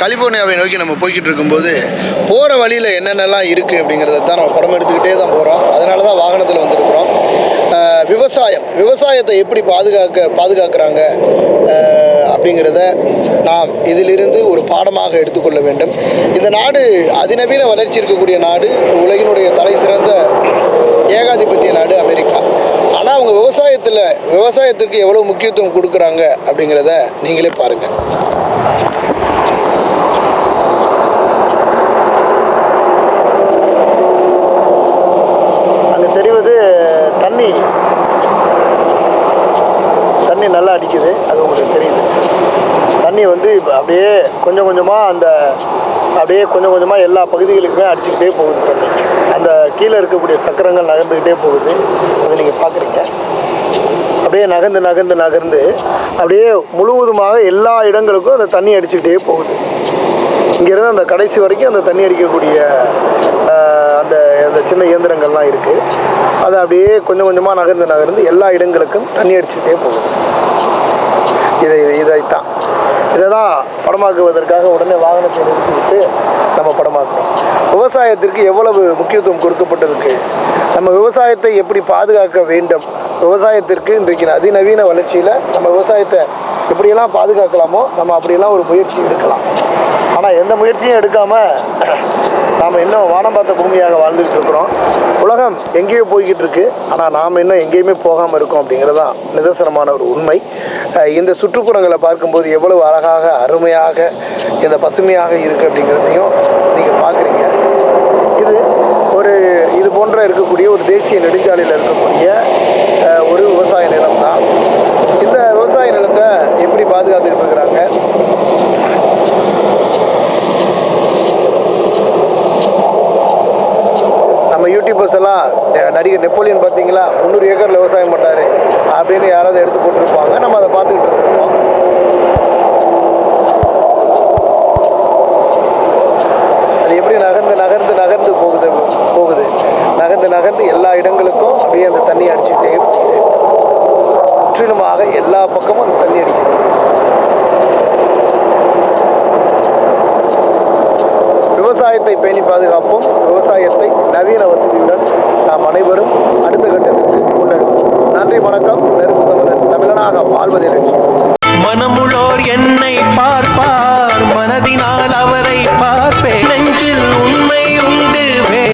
கலிபோர்னியாவை நோக்கி நம்ம போய்கிட்டு இருக்கும்போது போகிற வழியில் என்னென்னலாம் இருக்குது அப்படிங்கிறத தான் நம்ம படம் எடுத்துக்கிட்டே தான் போகிறோம் அதனால தான் வாகனத்தில் வந்திருக்கிறோம். விவசாயம். விவசாயத்தை எப்படி பாதுகாக்க பாதுகாக்கிறாங்க அப்படிங்கிறத நாம் இதிலிருந்து ஒரு பாடமாக எடுத்துக்கொள்ள வேண்டும். இந்த நாடு அதிநவீன வளர்ச்சி இருக்கக்கூடிய நாடு. உலகினுடைய தலை சிறந்த ஏகாதிபத்திய நாடு அமெரிக்கா ஆனால் அவங்க விவசாயத்தில் விவசாயத்திற்கு எவ்வளோ முக்கியத்துவம் கொடுக்குறாங்க அப்படிங்கிறத நீங்களே பாருங்கள் அங்கே தெரிவது தண்ணி. தண்ணி நல்லா அடிக்குது அது உங்களுக்கு தெரியுது. தண்ணி வந்து இப்போ அப்படியே கொஞ்சம் கொஞ்சமாக அந்த அப்படியே கொஞ்சம் கொஞ்சமாக எல்லா பகுதிகளுக்குமே அடிச்சுக்கிட்டே போகுது தண்ணி. அந்த கீழே இருக்கக்கூடிய சக்கரங்கள் நகர்ந்துக்கிட்டே போகுது. அதை நீங்கள் பார்க்குறீங்க அப்படியே நகர்ந்து நகர்ந்து நகர்ந்து அப்படியே முழுவதுமாக எல்லா இடங்களுக்கும் அந்த தண்ணி அடிச்சுக்கிட்டே போகுது. இங்கேருந்து அந்த கடைசி வரைக்கும் அந்த தண்ணி அடிக்கக்கூடிய அந்த அந்த சின்ன இயந்திரங்கள்லாம் இருக்குது அது அப்படியே கொஞ்சம் கொஞ்சமாக நகர்ந்து நகர்ந்து எல்லா இடங்களுக்கும் தண்ணி அடிச்சுக்கிட்டே போகுது. இதை இதைத்தான். இதை தான் படமாக்குவதற்காக உடனே வாகனத்தை நிறுத்திவிட்டு நம்ம படமாக்குறோம். விவசாயத்திற்கு எவ்வளவு முக்கியத்துவம் கொடுக்கப்பட்டிருக்கு? நம்ம விவசாயத்தை எப்படி பாதுகாக்க வேண்டும்? விவசாயத்திற்கு இன்றைக்கு அதிநவீன வளர்ச்சியில் நம்ம விவசாயத்தை எப்படியெல்லாம் பாதுகாக்கலாமோ நம்ம அப்படியெல்லாம் ஒரு முயற்சி எடுக்கலாம். ஆனால் எந்த முயற்சியும் எடுக்காமல் நாம் இன்னும் வானம் பார்த்த பூமியாக வாழ்ந்துகிட்டு இருக்கிறோம். உலகம் எங்கேயோ போய்கிட்டு இருக்கு. ஆனால் நாம் இன்னும் எங்கேயுமே போகாமல் இருக்கோம் அப்படிங்கிறது தான் நிதர்சனமான ஒரு உண்மை. இந்த சுற்றுப்புறங்களை பார்க்கும்போது எவ்வளவு அழகாக அருமையாக இந்த பசுமையாக இருக்குது அப்படிங்கிறதையும் நீங்கள் பார்க்குறீங்க. இது ஒரு இது போன்ற இருக்கக்கூடிய ஒரு தேசிய நெடுஞ்சாலையில் இருக்கக்கூடிய நம்ம யூடியூபர்ஸ் எல்லாம் ந- நடிகர் நெப்போலியன் பார்த்தீங்களா? முந்நூறு ஏக்கர் விவசாயம் பண்ணார் அப்படின்னு யாராவது எடுத்து போட்டிருப்பாங்க. நம்ம அதை பார்த்துக்கிட்டு இருக்கோம் அது எப்படி நகர்ந்து நகர்ந்து நகர்ந்து போகுது போகுது? நகர்ந்து நகர்ந்து எல்லா இடங்களுக்கும் அப்படியே அந்த தண்ணி அடிச்சுக்கிட்டே முற்றிலுமாக எல்லா பக்கமும் அந்த தண்ணி அடிக்கிறது விவசாயத்தை பேணி பாதுகாப்போம். விவசாயத்தை நவீன வசதியுடன் நாம் அனைவரும் அடுத்த கட்டத்திற்கு முன்னெடுப்போம். நன்றி வணக்கம். நெருப்பு தமிழன் தமிழனாக வாழ்வதில் மனமுள்ளோர் என்னை பார்ப்பார்